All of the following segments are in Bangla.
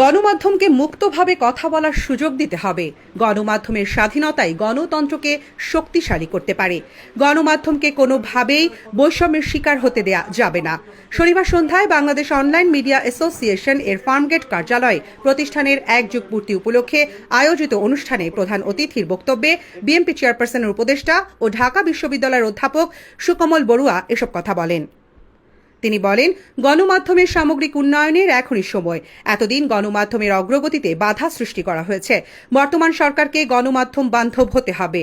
গণমাধ্যমকে মুক্তভাবে কথা বলার সুযোগ দিতে হবে। গণমাধ্যমের স্বাধীনতাই গণতন্ত্রকে শক্তিশালী করতে পারে। গণমাধ্যমকে কোনোভাবেই বৈষম্যের শিকার হতে দেয়া যাবে না। শনিবার সন্ধ্যায় বাংলাদেশ অনলাইন মিডিয়া অ্যাসোসিয়েশন এর ফার্মগেট কার্যালয়ে প্রতিষ্ঠানের এক যুগ পূর্তি উপলক্ষে আয়োজিত অনুষ্ঠানে প্রধান অতিথির বক্তব্যে বিএনপি চেয়ারপারসনের উপদেষ্টা ও ঢাকা বিশ্ববিদ্যালয়ের অধ্যাপক সুকমল বড়ুয়া এসব কথা বলেন। তিনি বলেন, গণমাধ্যমের সামগ্রিক উন্নয়নের এখনই সময়। এতদিন গণমাধ্যমের অগ্রগতিতে বাধা সৃষ্টি করা হয়েছে। বর্তমান সরকারকে গণমাধ্যম বান্ধব হতে হবে।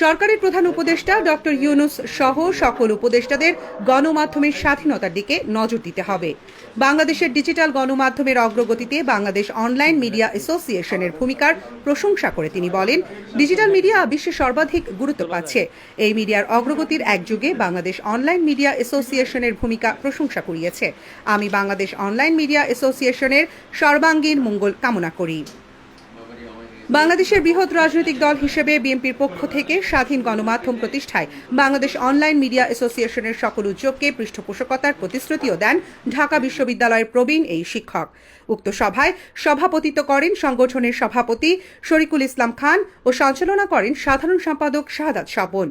সরকারের প্রধান উপদেষ্টা ডক্টর ইউনুস সহ সকল উপদেষ্টাদের গণমাধ্যমের স্বাধীনতার দিকে নজর দিতে হবে। বাংলাদেশের ডিজিটাল গণমাধ্যমের অগ্রগতিতে বাংলাদেশ অনলাইন মিডিয়া অ্যাসোসিয়েশনের ভূমিকার প্রশংসা করে তিনি বলেন, ডিজিটাল মিডিয়া বিশ্বে সর্বাধিক গুরুত্ব পাচ্ছে। এই মিডিয়ার অগ্রগতির এক যুগে বাংলাদেশ অনলাইন মিডিয়া অ্যাসোসিয়েশনের ভূমিকা প্রশংসা করিয়েছে আমি বাংলাদেশ অনলাইন মিডিয়া অ্যাসোসিয়েশনের সর্বাঙ্গীন মঙ্গল কামনা করি। বাংলাদেশের বৃহৎ রাজনৈতিক দল হিসেবে বিএনপির পক্ষ থেকে স্বাধীন গণমাধ্যম প্রতিষ্ঠায় বাংলাদেশ অনলাইন মিডিয়া অ্যাসোসিয়েশনের সকল উদ্যোগকে পৃষ্ঠপোষকতার প্রতিশ্রুতিও দেন ঢাকা বিশ্ববিদ্যালয়ের প্রবীণ এই শিক্ষক। উক্ত সভায় সভাপতিত্ব করেন সংগঠনের সভাপতি শরিকুল ইসলাম খান ও সঞ্চালনা করেন সাধারণ সম্পাদক শাহাদাত স্বপন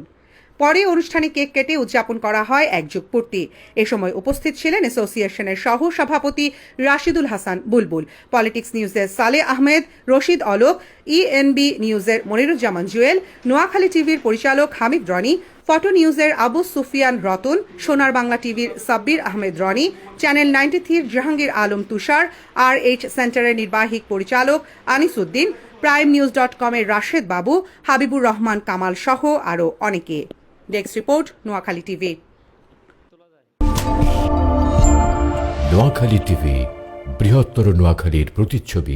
পরে অনুষ্ঠানে কেক কেটে উদযাপন করা হয় এক পূর্তি। এ সময় উপস্থিত ছিলেন অ্যাসোসিয়েশনের সহ সভাপতি রাশিদুল হাসান বুলবুল, পলিটিক্স নিউজের সালে আহমেদ, রশিদ অলোক ইএনবি নিউজের মনিরুজ্জামান জুয়েল, নোয়াখালী টিভির পরিচালক হামিদ রনি, ফটো নিউজের আবু সুফিয়ান রতন, সোনার বাংলা টিভির সাব্বির আহমেদ রনি, চ্যানেল নাইনটি থ্রির জাহাঙ্গীর আলম তুষার আর এইচ সেন্টারের নির্বাহী পরিচালক আনিসুদ্দিন প্রাইম নিউজ ডট কমের রাশেদ বাবু, হাবিবুর রহমান কামাল সহ আরও অনেকে। Desk report Noakhali TV Noakhali TV বৃহত্তর নোয়াখালীর প্রতিচ্ছবি।